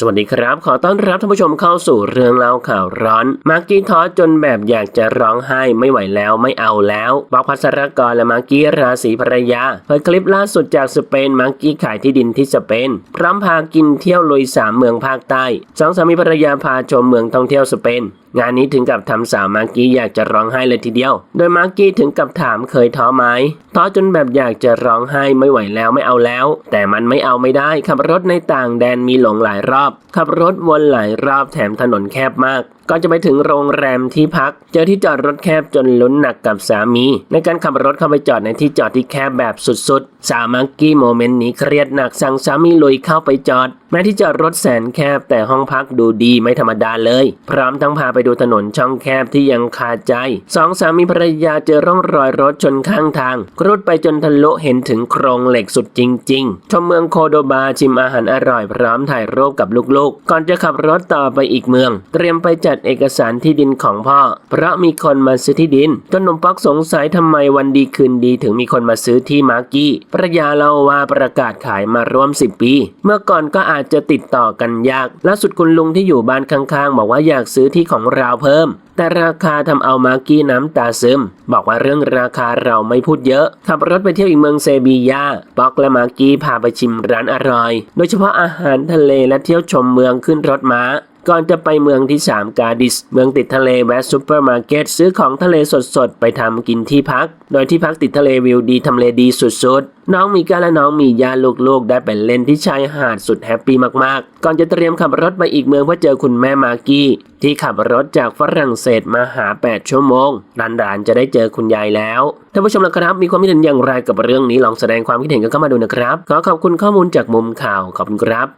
สวัสดีครับ ขอต้อนรับท่านผู้ชมเข้าสู่เรื่องเล่าข่าวร้อน มากกี้ท้อจนแบบอยากจะร้องไห้ไม่ไหวแล้วไม่เอาแล้วบอกพัสรกรและมากกี้ราศีภรรยาเผยคลิปล่าสุดจากสเปนมากกี้ขายที่ดินที่สเปน พร้อมพากินเที่ยวลุยสามเมืองภาคใต้สองสามีภรรยาพาชมเมืองท่องเที่ยวสเปนงานนี้ถึงกับทำสาวมากกี้อยากจะร้องไห้เลยทีเดียว โดยมากกี้ถึงกับถามเคยท้อไหมท้อจนแบบอยากจะร้องไห้ไม่ไหวแล้วไม่เอาแล้ว แต่มันไม่เอาไม่ได้ขับรถในต่างแดนมีหลงหลายรอบขับรถวนหลายรอบแถมถนนแคบมาก ก่อนจะไปถึงโรงแรมที่พัก เจอที่จอดรถแคบจนลุ้นหนักกับสามี ในการขับรถเข้าไปจอดในที่จอดที่แคบแบบสุดๆ สาวมักกี้โมเมนต์นี้เครียดหนักสั่งสามีลุยเข้าไปจอด แม้ที่จอดรถแสนแคบแต่ห้องพักดูดีไม่ธรรมดาเลย พร้อมทั้งพาไปดูถนนช่องแคบที่ยังคาใจ สองสามีภรรยาเจอร่องรอยรถชนข้างทางรุดไปจนทะลุเห็นถึงโครงเหล็กสุดจริงๆชมเมืองโคโดบาชิมอาหารอร่อยพร้อมถ่ายรูปกับลูกๆ ก่อนจะขับรถต่อไปอีกเมือง เตรียมไปจัดเอกสารที่ดินของพ่อ เพราะมีคนมาซื้อที่ดิน จนหนุ่มป๊อกสงสัยทำไมวันดีคืนดีถึงมีคนมาซื้อที่มาร์กี้ภรรยาเล่าว่าประกาศขายมาร่วม 10 ปี เมื่อก่อนก็อาจจะติดต่อกันยากล่าสุดคุณลุงที่อยู่บ้านข้างๆ บอกว่าอยากซื้อที่ของเราเพิ่มแต่ราคาทำเอามาร์กี้น้ำตาซึม บอกว่าเรื่องราคาเราไม่พูดเยอะ ขับรถไปเที่ยวอีกเมืองเซบียาป๊อกและมาร์กี้พาไปชิมร้านอร่อย โดยเฉพาะอาหารทะเลและเที่ยวชมเมืองขึ้นรถม้า ก่อนจะไปเมืองที่ 3 กาดิส เมืองติดทะเลแวะซูเปอร์มาร์เก็ตซื้อของทะเลสดๆ ไปทำกินที่พัก โดยที่พักติดทะเลวิวดีทำเลดีสุดๆ น้องมีก้าและน้องมียาลูกๆ ได้ไปเล่นที่ชายหาดสุดแฮปปี้มากๆ ก่อนจะเตรียมขับรถไปอีกเมืองเพื่อเจอคุณแม่มากกี้ที่ขับรถจากฝรั่งเศสมาหา 8 ชั่วโมงหลานๆจะได้เจอคุณยายแล้ว ท่านผู้ชมละครับ มีความคิดเห็นอย่างไรกับเรื่องนี้ ลองแสดงความคิดเห็นกันเข้ามาดูนะครับ ขอขอบคุณข้อมูลจากมุมข่าว ขอบคุณครับ